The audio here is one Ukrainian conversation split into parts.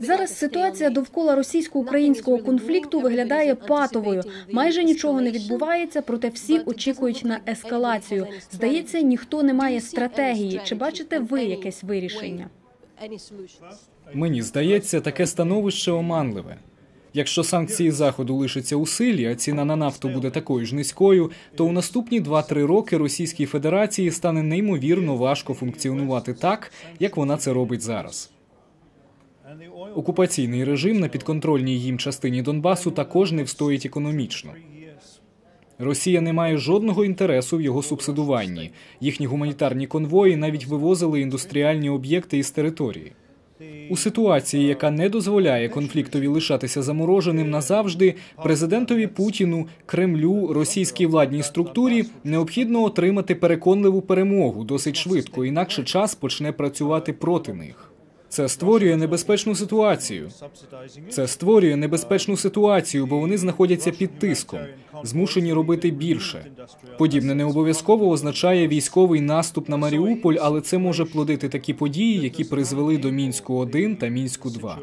Зараз ситуація довкола російсько-українського конфлікту виглядає патовою. Майже нічого не відбувається, проте всі очікують на ескалацію. Здається, ніхто не має стратегії. Чи бачите ви якесь вирішення? Мені здається, таке становище оманливе. Якщо санкції заходу лишаться у силі, а ціна на нафту буде такою ж низькою, то у наступні 2-3 роки Російській Федерації стане неймовірно важко функціонувати так, як вона це робить зараз. Окупаційний режим на підконтрольній їм частині Донбасу також не встоїть економічно. Росія не має жодного інтересу в його субсидуванні. Їхні гуманітарні конвої навіть вивозили індустріальні об'єкти із території. У ситуації, яка не дозволяє конфліктові лишатися замороженим назавжди, президентові Путіну, Кремлю, російській владній структурі необхідно отримати переконливу перемогу досить швидко, інакше час почне працювати проти них. Це створює небезпечну ситуацію. Це створює небезпечну ситуацію, бо вони знаходяться під тиском, змушені робити більше. Подібне не обов'язково означає військовий наступ на Маріуполь, але це може плодити такі події, які призвели до мінську 1 та мінську 2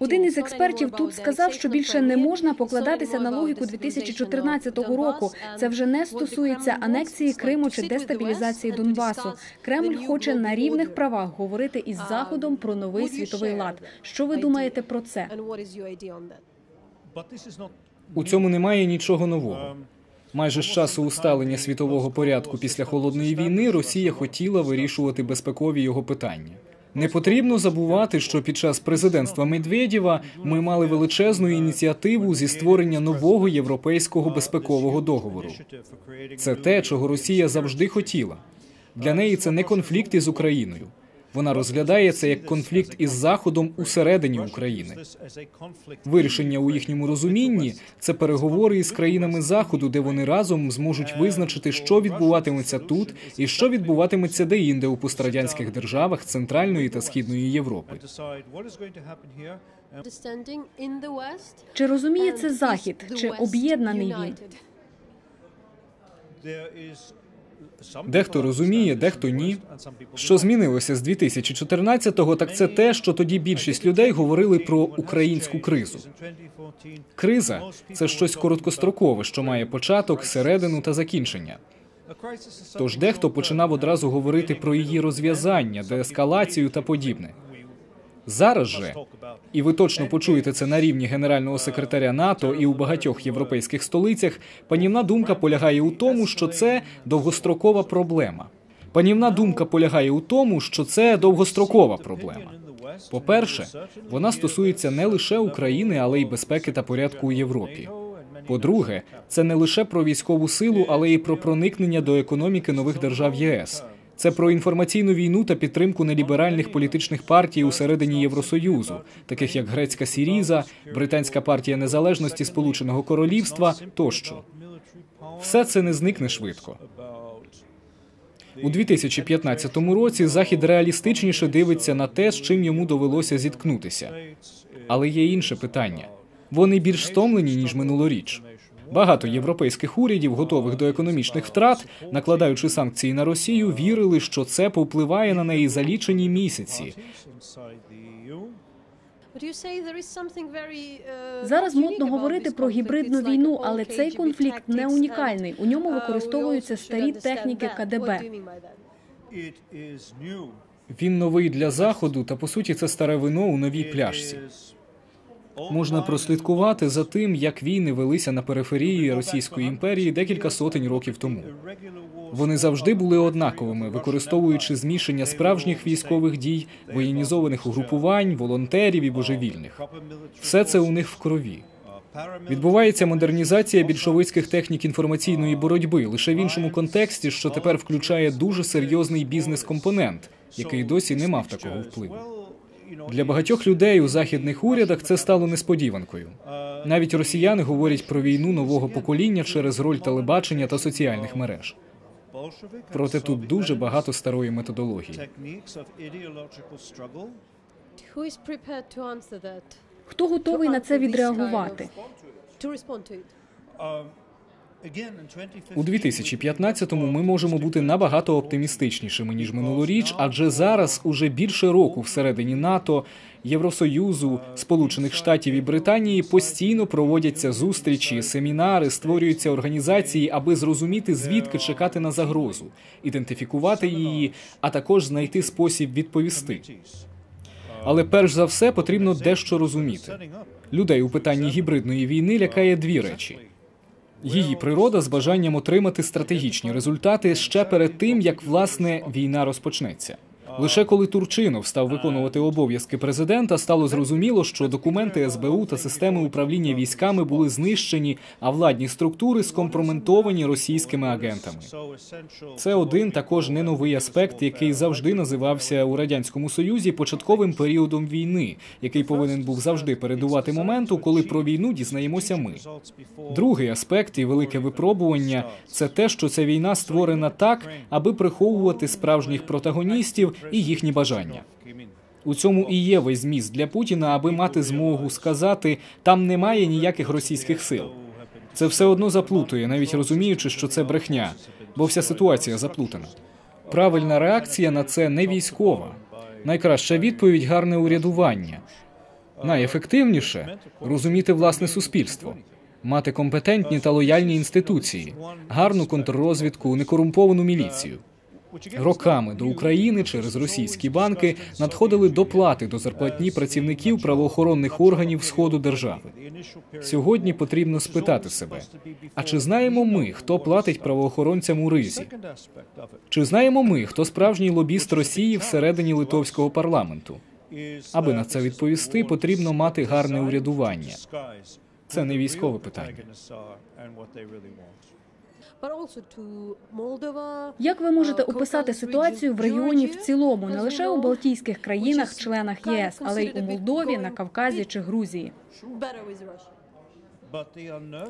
Один із експертів тут сказав, що більше не можна покладатися на логіку 2014 року. Це вже не стосується анексії Криму чи дестабілізації Донбасу. Кремль хоче на рівних правах говорити із Заходом про новий світовий лад. Що ви думаєте про це? У цьому немає нічого нового. Майже з часу усталення світового порядку після холодної війни Росія хотіла вирішувати безпекові його питання. Не потрібно забувати, що під час президентства Медведєва ми мали величезну ініціативу зі створення нового європейського безпекового договору. Це те, чого Росія завжди хотіла. Для неї це не конфлікт із Україною. Вона розглядає це як конфлікт із Заходом усередині України. Вирішення у їхньому розумінні це переговори із країнами Заходу, де вони разом зможуть визначити, що відбуватиметься тут і що відбуватиметься деінде у пострадянських державах Центральної та Східної Європи. Чи розуміє це Захід? Чи об'єднаний він? Дехто розуміє, дехто ні. Що змінилося з 2014-го, так це те, що тоді більшість людей говорили про українську кризу. Криза це щось короткострокове, що має початок, середину та закінчення. Тож дехто починав одразу говорити про її розв'язання, деескалацію та подібне. Зараз же, і ви точно почуєте це на рівні генерального секретаря НАТО і у багатьох європейських столицях. Панівна думка полягає у тому, що це довгострокова проблема. Панівна думка полягає у тому, що це довгострокова проблема. По-перше, вона стосується не лише України, але й безпеки та порядку у Європі. По-друге, це не лише про військову силу, але й про проникнення до економіки нових держав ЄС. Це про інформаційну війну та підтримку неліберальних політичних партій усередині Євросоюзу, таких як грецька Сіріза, Британська партія незалежності Сполученого Королівства тощо. Все це не зникне швидко. У 2015 році захід реалістичніше дивиться на те, з чим йому довелося зіткнутися. Але є інше питання: вони більш стомлені ніж минулоріч. Багато європейських урядів, готових до економічних втрат, накладаючи санкції на Росію, вірили, що це повпливає на неї за лічені місяці. Зараз модно говорити про гібридну війну, але цей конфлікт не унікальний. У ньому використовуються старі техніки КДБ. Він новий для заходу, та по суті це старе вино у новій пляшці. Можна прослідкувати за тим, як війни велися на периферії Російської імперії декілька сотень років тому. Вони завжди були однаковими, використовуючи змішання справжніх військових дій, воєнізованих угрупувань, волонтерів і божевільних. Все це у них в крові. Відбувається модернізація більшовицьких технік інформаційної боротьби лише в іншому контексті, що тепер включає дуже серйозний бізнес-компонент, який досі не мав такого впливу. Для багатьох людей у західних урядах це стало несподіванкою. Навіть росіяни говорять про війну нового покоління через роль телебачення та соціальних мереж. Проте тут дуже багато старої методології. Хто готовий на це відреагувати? У 2015-му ми можемо бути набагато оптимістичнішими ніж минулоріч, адже зараз уже більше року всередині НАТО, Євросоюзу, Сполучених Штатів і Британії постійно проводяться зустрічі, семінари, створюються організації, аби зрозуміти звідки чекати на загрозу, ідентифікувати її, а також знайти спосіб відповісти. Але перш за все потрібно дещо розуміти. Людей у питанні гібридної війни лякає дві речі. Її природа з бажанням отримати стратегічні результати ще перед тим, як власне війна розпочнеться. Лише коли Турчинов став виконувати обов'язки президента, стало зрозуміло, що документи СБУ та системи управління військами були знищені, а владні структури скомпроментовані російськими агентами. Це один також не новий аспект, який завжди називався у радянському союзі початковим періодом війни, який повинен був завжди передувати моменту, коли про війну дізнаємося ми. Другий аспект і велике випробування це те, що ця війна створена так, аби приховувати справжніх протагоністів і їхні бажання. У цьому і є весь зміст для Путіна, аби мати змогу сказати, там немає ніяких російських сил. Це все одно заплутує, навіть розуміючи, що це брехня, бо вся ситуація заплутана. Правильна реакція на це не військова. Найкраща відповідь гарне урядування. Найефективніше розуміти власне суспільство, мати компетентні та лояльні інституції, гарну контррозвідку, некорумповану міліцію. Роками до України через російські банки надходили доплати до зарплатні працівників правоохоронних органів сходу держави. Сьогодні потрібно спитати себе: а чи знаємо ми, хто платить правоохоронцям у ризі? Чи знаємо ми, хто справжній лобіст Росії всередині литовського парламенту? Аби на це відповісти, потрібно мати гарне урядування. Це не військове питання. Як ви можете описати ситуацію в регіоні в цілому, не лише у Балтійських країнах, членах ЄС, але й у Молдові, на Кавказі чи Грузії?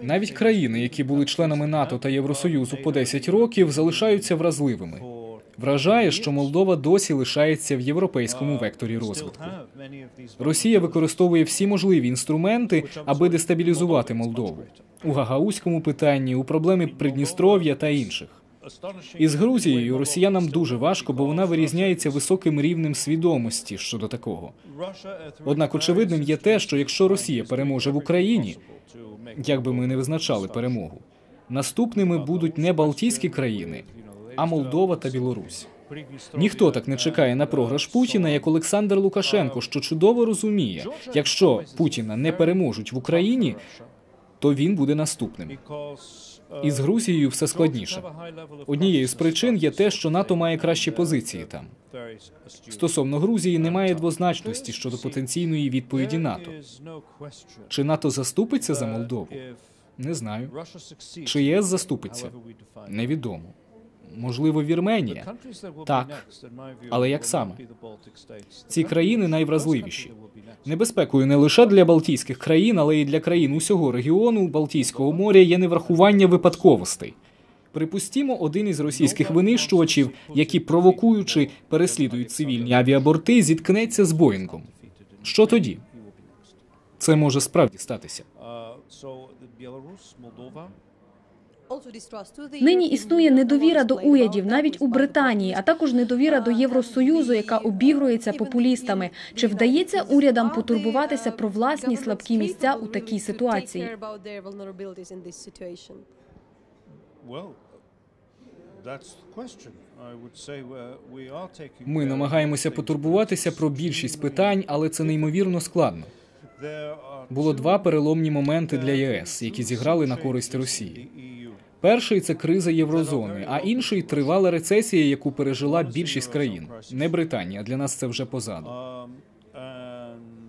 Навіть країни, які були членами НАТО та Євросоюзу по 10 років, залишаються вразливими. Вражає, що Молдова досі лишається в європейському векторі розвитку. Росія використовує всі можливі інструменти, аби дестабілізувати Молдову у гагаузькому питанні, у проблемі Придністров'я та інших. Із Грузією росіянам дуже важко, бо вона вирізняється високим рівнем свідомості щодо такого. Однак очевидним є те, що якщо Росія переможе в Україні, як би ми не визначали перемогу, наступними будуть не Балтійські країни, а Молдова та Білорусь. Ніхто так не чекає на програш Путіна, як Олександр Лукашенко, що чудово розуміє, якщо Путіна не переможуть в Україні, то він буде наступним. І з Грузією все складніше. Однією з причин є те, що НАТО має кращі позиції там. Стосовно Грузії немає двозначності щодо потенційної відповіді НАТО. Чи НАТО заступиться за Молдову? Не знаю. Чи ЄС заступиться? Невідомо. Можливо, Вірменія. Так. Але як саме? Ці країни найвразливіші. Небезпекою не лише для Балтійських країн, але й для країн усього регіону Балтійського моря є неврахування випадковостей. Припустімо, один із російських винищувачів, які провокуючи переслідують цивільні авіаборти, зіткнеться з Боїнгом. Що тоді? Це може справді статися. Нині існує недовіра до урядів навіть у Британії, а також недовіра до Євросоюзу, яка обігрується популістами. Чи вдається урядам потурбуватися про власні слабкі місця у такій ситуації? Ми намагаємося потурбуватися про більшість питань, але це неймовірно складно. Було два переломні моменти для ЄС, які зіграли на користь Росії. Перший це криза єврозони, а інший тривала рецесія, яку пережила більшість країн. Не Британія для нас це вже позаду.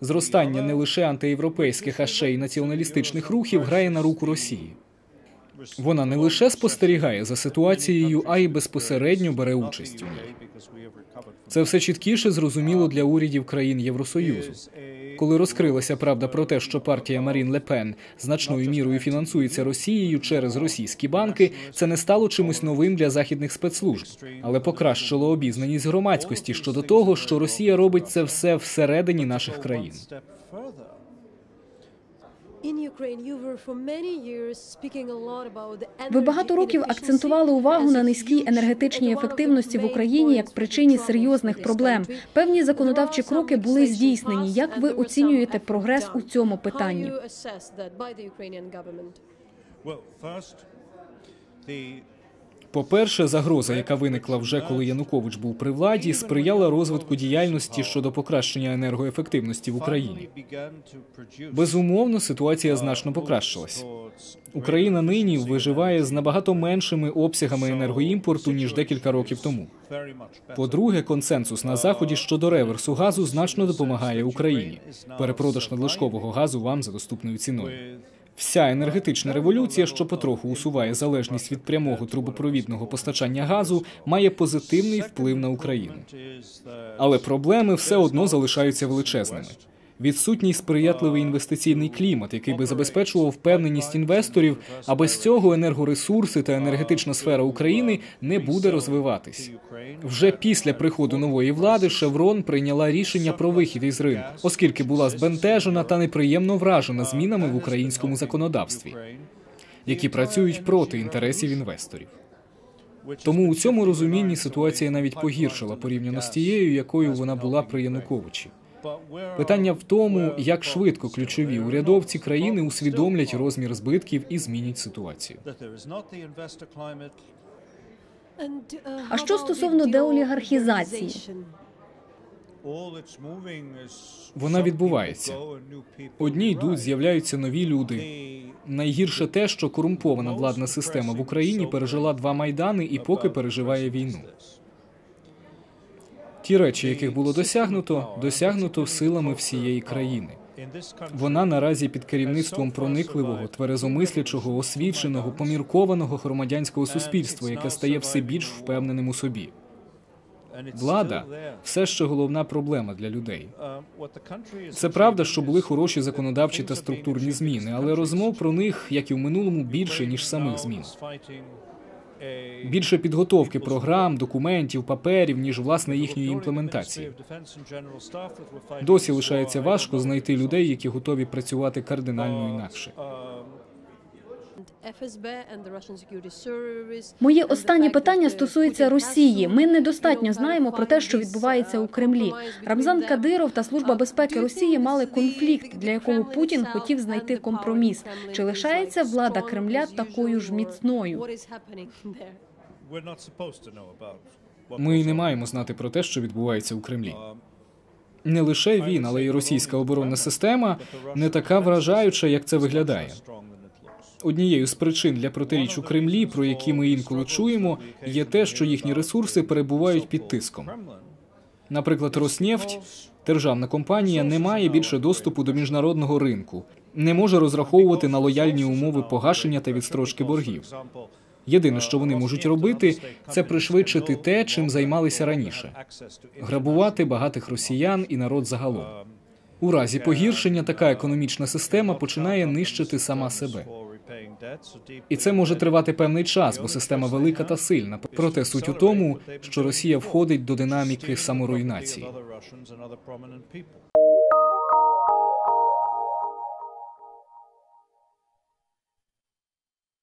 Зростання не лише антиєвропейських, а ще й націоналістичних рухів грає на руку Росії. Вона не лише спостерігає за ситуацією, а й безпосередньо бере участь у ній. Це все чіткіше зрозуміло для урядів країн Євросоюзу. Коли розкрилася правда про те, що партія Марін Лепен значною мірою фінансується Росією через російські банки, це не стало чимось новим для західних спецслужб, але покращило обізнаність громадськості щодо того, що Росія робить це все всередині наших країн. Ви багато років акцентували увагу на низькій енергетичній ефективності в Україні як причині серйозних проблем. Певні законодавчі кроки були здійснені. Як ви оцінюєте прогрес у цьому питанні? По-перше, загроза, яка виникла вже коли Янукович був при владі, сприяла розвитку діяльності щодо покращення енергоефективності в Україні. Безумовно, ситуація значно покращилась. Україна нині виживає з набагато меншими обсягами енергоімпорту ніж декілька років тому. По-друге, консенсус на заході щодо реверсу газу значно допомагає Україні. Перепродаж надлишкового газу вам за доступною ціною. Вся енергетична революція, що потроху усуває залежність від прямого трубопровідного постачання газу, має позитивний вплив на Україну. Але проблеми все одно залишаються величезними. Відсутній сприятливий інвестиційний клімат, який би забезпечував впевненість інвесторів, а без цього енергоресурси та енергетична сфера України не буде розвиватись. Вже після приходу нової влади Шеврон прийняла рішення про вихід із ринку, оскільки була збентежена та неприємно вражена змінами в українському законодавстві, які працюють проти інтересів інвесторів. Тому у цьому розумінні ситуація навіть погіршила порівняно з тією, якою вона була при Януковичі. Питання в тому, як швидко ключові урядовці країни усвідомлять розмір збитків і змінять ситуацію. А що стосовно деолігархізації? Вона відбувається. Одні йдуть, з'являються нові люди. Найгірше те, що корумпована владна система в Україні пережила два майдани і поки переживає війну. Ті речі, яких було досягнуто, досягнуто силами всієї країни. Вона наразі під керівництвом проникливого, тверезомислячого, освіченого, поміркованого громадянського суспільства, яке стає все більш впевненим у собі. Влада все ще головна проблема для людей. Це правда, що були хороші законодавчі та структурні зміни, але розмов про них, як і в минулому, більше ніж самих змін. Більше підготовки програм, документів, паперів, ніж власне їхньої імплементації. Досі лишається важко знайти людей, які готові працювати кардинально інакше. Моє останнє питання стосується Росії. Ми недостатньо знаємо про те, що відбувається у Кремлі. Рамзан Кадиров та служба безпеки Росії мали конфлікт, для якого Путін хотів знайти компроміс. Чи лишається влада Кремля такою ж міцною? Ми не маємо знати про те, що відбувається у Кремлі. Не лише він, але й російська оборонна система не така вражаюча, як це виглядає. Однією з причин для протиріч у Кремлі, про які ми інколи чуємо, є те, що їхні ресурси перебувають під тиском. Наприклад, Роснефть, державна компанія, не має більше доступу до міжнародного ринку, не може розраховувати на лояльні умови погашення та відстрочки боргів. Єдине, що вони можуть робити, це пришвидшити те, чим займалися раніше грабувати багатих росіян і народ загалом. У разі погіршення така економічна система починає нищити сама себе. І це може тривати певний час, бо система велика та сильна. Проте суть у тому, що Росія входить до динаміки саморуйнації.